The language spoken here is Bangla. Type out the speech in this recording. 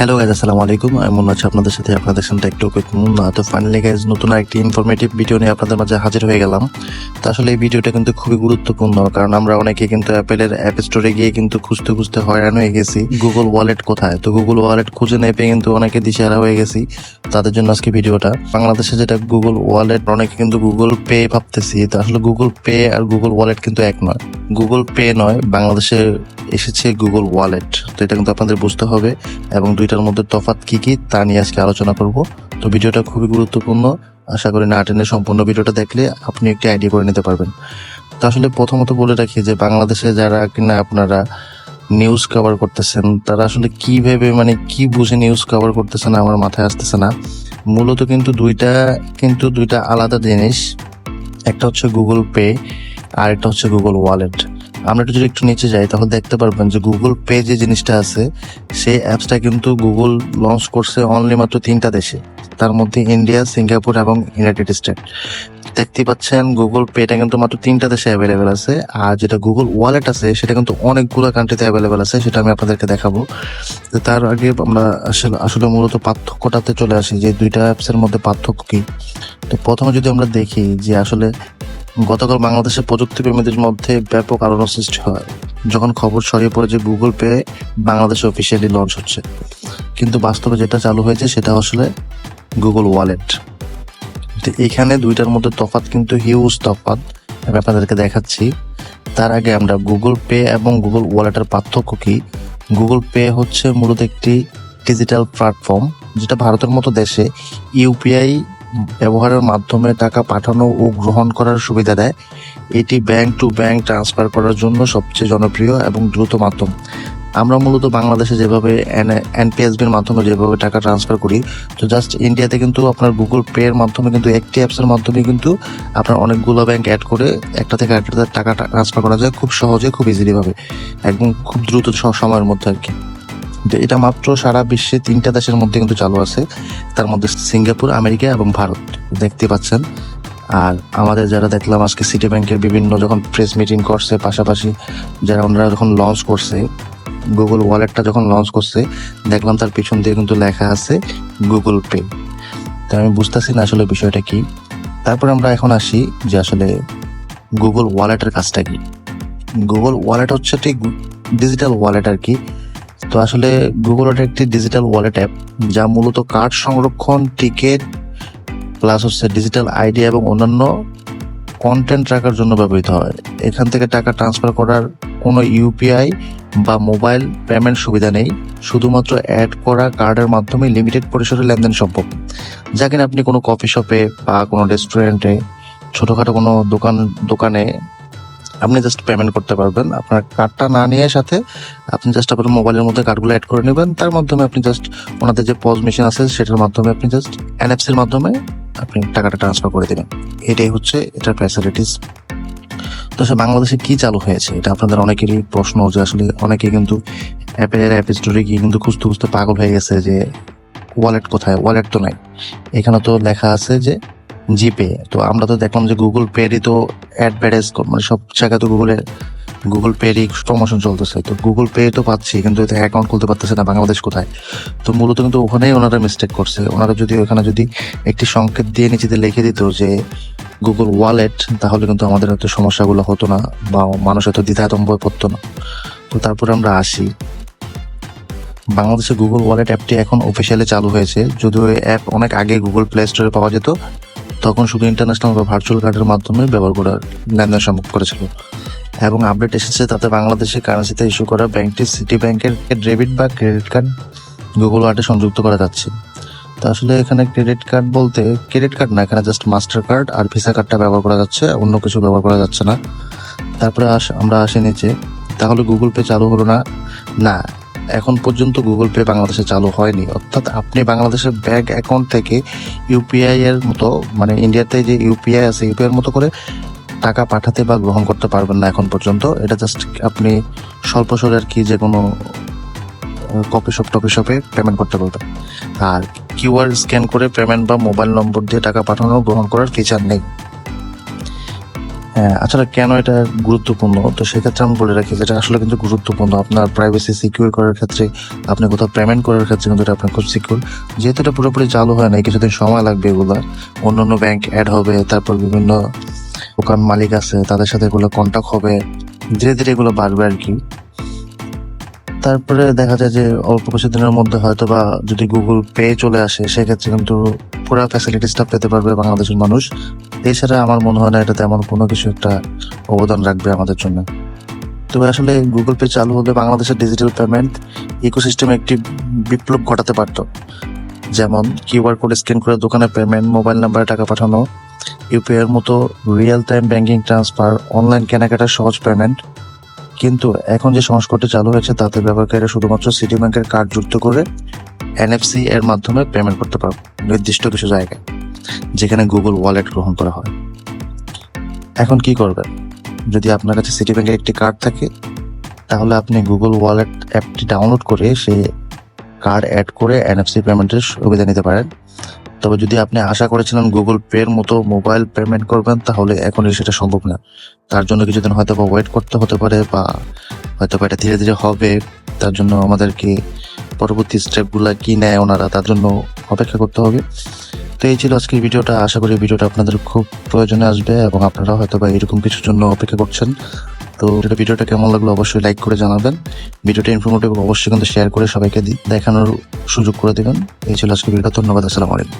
হ্যালো গাইজ আসসালামু আলাইকুম। আমি মনে হচ্ছে আপনাদের সাথে আপনাদের সাথে একটু মুন্না তো ফাইনালি গাইজ নতুন একটি ইনফরমেটিভ ভিডিও নিয়ে আপনাদের মাঝে হাজির হয়ে গেলাম। তো আসলে এই ভিডিওটা কিন্তু খুবই গুরুত্বপূর্ণ, কারণ আমরা অনেকে কিন্তু অ্যাপেলের অ্যাপ স্টোরে গিয়ে কিন্তু খুঁজতে খুঁজতে হয়রান হয়ে গেছি। গুগল ওয়ালেট কোথায়? তো গুগল ওয়ালেট খুঁজে নেই পেয়ে কিন্তু অনেকে দিশেহারা হয়ে গেছি তাদের জন্য আজকে ভিডিওটা বাংলাদেশে যেটা গুগল ওয়ালেট অনেকে কিন্তু গুগল পে ভাবতেছি। তো আসলে গুগল পে আর গুগল ওয়ালেট কিন্তু এক নয়। গুগল পে নয়, বাংলাদেশে এসেছে গুগল ওয়ালেট তো এটা কিন্তু আপনাদের বুঝতে হবে এবং দুইটার মধ্যে তফাৎ কি কি তা নিয়ে আজকে আলোচনা করব। তো ভিডিওটা খুবই গুরুত্বপূর্ণ। আশা করি না টেনে সম্পূর্ণ ভিডিওটা দেখলে আপনি একটি আইডিয়া করে নিতে পারবেন। তো আসলে প্রথমত বলে রাখি যে বাংলাদেশে যারা কিনা আপনারা নিউজ কভার করতেছেন, তারা আসলে কি ভেবে মানে কি বুঝে নিউজ কভার করতেছেন আমার মাথায় আসতেছে না। মূলত কিন্তু দুইটা কিন্তু দুইটা আলাদা জিনিস। একটা হচ্ছে গুগল পে আর একটা হচ্ছে গুগল ওয়ালেট আমরা একটু যদি একটু নিচে যাই, তাহলে দেখতে পারবেন যে গুগল পে যে জিনিসটা আছে, সেই অ্যাপসটা কিন্তু গুগল লঞ্চ করছে অনলি মাত্র তিনটা দেশে। তার মধ্যে ইন্ডিয়া সিঙ্গাপুর এবং ইউনাইটেড স্টেট দেখতে পাচ্ছেন গুগল পেটা কিন্তু মাত্র তিনটা দেশে অ্যাভেলেবেল আছে। আর যেটা গুগল ওয়ালেট আছে, সেটা কিন্তু অনেকগুলো কান্ট্রিতে অ্যাভেলেবেল আছে, সেটা আমি আপনাদেরকে দেখাবো। তার আগে আমরা আসলে আসলে মূলত পার্থক্যটাতে চলে আসি, যে দুইটা অ্যাপসের মধ্যে পার্থক্য কি? তো প্রথমে যদি আমরা দেখি যে আসলে গতকাল বাংলাদেশের প্রযুক্তি প্রেমীদের মধ্যে ব্যাপক আলোড়ন সৃষ্টি হয়। যখন খবর ছড়িয়ে পড়ে যে গুগল পে বাংলাদেশে অফিসিয়ালি লঞ্চ হচ্ছে। কিন্তু বাস্তবে যেটা চালু হয়েছে সেটা আসলে গুগল ওয়ালেট। তো এখানে দুইটার মধ্যে তফাৎ কিন্তু হিউজ তফাৎ আমি আপনাদেরকে দেখাচ্ছি। তার আগে আমরা গুগল পে এবং গুগল ওয়ালেটের পার্থক্য কি? গুগল পে হচ্ছে মূলত একটি ডিজিটাল প্ল্যাটফর্ম যেটা ভারতের মতো দেশে ইউপিআই ব্যবহারের মাধ্যমে টাকা পাঠানো ও গ্রহণ করার সুবিধা দেয়। এটি ব্যাংক টু ব্যাংক ট্রান্সফার করার জন্য সবচেয়ে জনপ্রিয় এবং দ্রুত মাধ্যম। আমরা মূলত বাংলাদেশে যেভাবে এনপিএসবির মাধ্যমে যেভাবে টাকা ট্রান্সফার করি, তো জাস্ট ইন্ডিয়াতে কিন্তু আপনার গুগল পে এর মাধ্যমে কিন্তু একটি অ্যাপসের মাধ্যমে কিন্তু আপনার অনেকগুলো ব্যাংক অ্যাড করে একটা থেকে আরেকটাতে টাকা ট্রান্সফার করা যায় খুব সহজে, খুব ইজিলি ভাবে, একদম খুব দ্রুত সময়ের মধ্যে আর কি। তো এটা মাত্র সারা বিশ্বে তিনটা দেশের মধ্যে কিন্তু চালু আছে। তার মধ্যে সিঙ্গাপুর, আমেরিকা এবং ভারত। দেখতে পাচ্ছেন। আর আমাদের যারা দেখলাম আজকে সিটি ব্যাংকের বিভিন্ন যখন প্রেস মিটিং করছে, পাশাপাশি যারা ওনারা যখন লঞ্চ করছে গুগল ওয়ালেটটা যখন লঞ্চ করছে, দেখলাম তার পিছন দিয়ে কিন্তু লেখা আছে গুগল পে তো আমি বুঝতেছি না আসলে বিষয়টা কি। তারপর আমরা এখন আসি যে আসলে গুগল ওয়ালেটের কাজটা কি। গুগল ওয়ালেট হচ্ছে ঠিক ডিজিটাল ওয়ালেট আর কি। তো আসলে গুগল ওয়ালেট একটি ডিজিটাল ওয়ালেট অ্যাপ যা মূলত কার্ড সংরক্ষণ টিকিট প্লাস হচ্ছে ডিজিটাল আইডি এবং অন্যান্য কন্টেন্ট রাখার জন্য ব্যবহৃত হয়। এখান থেকে টাকা ট্রান্সফার করার কোনো ইউপিআই বা মোবাইল পেমেন্ট সুবিধা নেই। শুধুমাত্র অ্যাড করা কার্ডের মাধ্যমে লিমিটেড পরিসরে লেনদেন সম্ভব। যা কিনা আপনি কোনো কফি শপে বা কোনো রেস্টুরেন্টে ছোটোখাটো কোনো দোকান, দোকানে আপনি জাস্ট পেমেন্ট করতে পারবেন। আপনার কার্ডটা না নিয়ে সাথে আপনি জাস্ট আপনার মোবাইলের মধ্যে কার্ডগুলো অ্যাড করে নেবেন। তার মাধ্যমে আপনি জাস্ট ওনাদের যে পজ মেশিন আছে, সেটার মাধ্যমে আপনি জাস্ট এনএফসির মাধ্যমে আপনি টাকাটা ট্রান্সফার করে দেবেন। এটাই হচ্ছে এটার ফ্যাসিলিটিস তো সে বাংলাদেশে কি চালু হয়েছে? এটা আপনাদের অনেকেরই প্রশ্ন যে আসলে অনেকে কিন্তু অ্যাপের অ্যাপ স্টোরে গিয়ে কিন্তু খুঁজতে খুঁজতে পাগল হয়ে গেছে যে ওয়ালেট কোথায়? ওয়ালেট তো নাই। এখানে তো লেখা আছে যে জিপে। তো আমরা তো দেখলাম যে গুগল পেরই তো অ্যাডভার্টাইজ মানে সব জায়গায় তো গুগলে গুগল পেরই প্রমোশন চলতেছে। তো গুগল পে তো পাচ্ছি, কিন্তু এতে অ্যাকাউন্ট খুলতে পারতেছে না বাংলাদেশ কোথায়? তো মূলত কিন্তু ওখানেই ওনারা মিস্টেক করছে। ওনারা যদি ওখানে যদি একটি সংকেত দিয়ে নিচেতে লিখে দিত যে গুগল ওয়ালেট তাহলে কিন্তু আমাদের হয়তো সমস্যাগুলো হতো না বা মানুষ হয়তো দ্বিধাতম্ব পড়তো না। তো তারপরে আমরা আসি। বাংলাদেশে গুগল ওয়ালেট অ্যাপটি এখন অফিসিয়ালি চালু হয়েছে। যদিও অ্যাপ অনেক আগে গুগল প্লে স্টোরে পাওয়া যেত তখন শুধু ইন্টারন্যাশনাল বা ভার্চুয়াল কার্ডের মাধ্যমে ব্যবহার করার লেনদেন সম্ভব করেছিল। এবং আপডেট এসেছে তাতে বাংলাদেশে কারেন্সিতে ইস্যু করা ব্যাংকটি সিটি ব্যাংকের ডেবিট বা ক্রেডিট কার্ড গুগল ওয়ালেটে সংযুক্ত করা যাচ্ছে। তো আসলে এখানে ক্রেডিট কার্ড বলতে ক্রেডিট কার্ড না, এখানে জাস্ট মাস্টার কার্ড আর ভিসা কার্ডটা ব্যবহার করা যাচ্ছে, অন্য কিছু ব্যবহার করা যাচ্ছে না। তারপরে আস আমরা আসি নিচে। তাহলে গুগল পে চালু হলো না? না এখন পর্যন্ত গুগল পে বাংলাদেশে চালু হয়নি। অর্থাৎ আপনি বাংলাদেশের ব্যাংক অ্যাকাউন্ট থেকে ইউপিআই এর মতো মানে ইন্ডিয়াতে যে ইউপিআই আছে ইউপিআই এর মতো করে টাকা পাঠাতে বা গ্রহণ করতে পারবেন না এখন পর্যন্ত। এটা জাস্ট আপনি স্বল্প স্বরে আর কি যে কোনো কপি শপ টপি শপে পেমেন্ট করতে পারবেন। আর কিউআর স্ক্যান করে পেমেন্ট বা মোবাইল নম্বর দিয়ে টাকা পাঠানো, গ্রহণ করার ফিচার নেই। হ্যাঁ আসলে কেন এটা গুরুত্বপূর্ণ? তো সেক্ষেত্রে আমি বলে রাখি যেটা আসলে কিন্তু গুরুত্বপূর্ণ। আপনার প্রাইভেসি সিকিউর করার ক্ষেত্রে, আপনি কোথাও পেমেন্ট করার ক্ষেত্রে কিন্তু এটা আপনার খুব সিকিউর যেহেতু এটা পুরোপুরি চালু হয় না কিছুদিন সময় লাগবে এগুলো। অন্য অন্য ব্যাংক অ্যাড হবে, তারপর বিভিন্ন দোকান মালিক আছে, তাদের সাথে এগুলো কন্ট্যাক্ট হবে। ধীরে ধীরে এগুলো বাড়বে আর কি। তারপরে দেখা যায় যে অল্প কিছু দিনের মধ্যে হয়তো বা যদি গুগল পে চলে আসে, সেক্ষেত্রে কিন্তু পুরো ফ্যাসিলিটিসটা পেতে পারবে বাংলাদেশের মানুষ। এছাড়া আমার মনে হয় না এটা তেমন কোনো কিছু একটা অবদান রাখবে আমাদের জন্য। তবে আসলে গুগল পে চালু হলে বাংলাদেশের ডিজিটাল পেমেন্ট ইকোসিস্টেমে একটি বিপ্লব ঘটাতে পারত। যেমন কিউআর কোড স্ক্যান করে দোকানে পেমেন্ট মোবাইল নাম্বারে টাকা পাঠানো ইউপিআই এর মতো real time banking transfer online কেনাকাটা সহজ পেমেন্ট কিন্তু এখন যে সংস্করণটি চালু হয়েছে, তাতে ব্যবহারকারীরা শুধুমাত্র সিটি ব্যাংকের কার্ড যুক্ত করে এনএফসি এর মাধ্যমে পেমেন্ট করতে পারবে, নির্দিষ্ট কিছু জায়গায়, যেখানে গুগল ওয়ালেট গ্রহণ করা হয়। এখন কি করবেন? যদি আপনার কাছে সিটি ব্যাংকের একটি কার্ড থাকে, তাহলে আপনি গুগল ওয়ালেট অ্যাপটি ডাউনলোড করে সেই কার্ড অ্যাড করে এনএফসি পেমেন্টের সুবিধা নিতে পারেন। তবে যদি আপনি আশা করেছিলেন গুগল পে এর মতো মোবাইল পেমেন্ট করবেন, তাহলে এখনই সেটা সম্ভব না। তার জন্য কিছুদিন হয়তো বা ওয়েট করতে হতে পারে বা হয়তো বা এটা ধীরে ধীরে হবে। তার জন্য আমাদেরকে পরবর্তী স্টেপগুলো কি নেয় ওনারা, তার জন্য অপেক্ষা করতে হবে। তো এই ছিল আজকের ভিডিওটা। আশা করি ভিডিওটা আপনাদের খুব প্রয়োজনে আসবে এবং আপনারা হয়তো বা এরকম কিছুর জন্য অপেক্ষা করছেন। তো যেটা ভিডিওটা কেমন লাগল অবশ্যই লাইক করে জানাবেন। ভিডিওটা ইনফরমেটিভ অবশ্যই কিন্তু শেয়ার করে সবাইকে দেখানোর সুযোগ করে দেবেন। এই ছিল আজকে ভিডিওটা, ধন্যবাদ, আসসালামু আলাইকুম।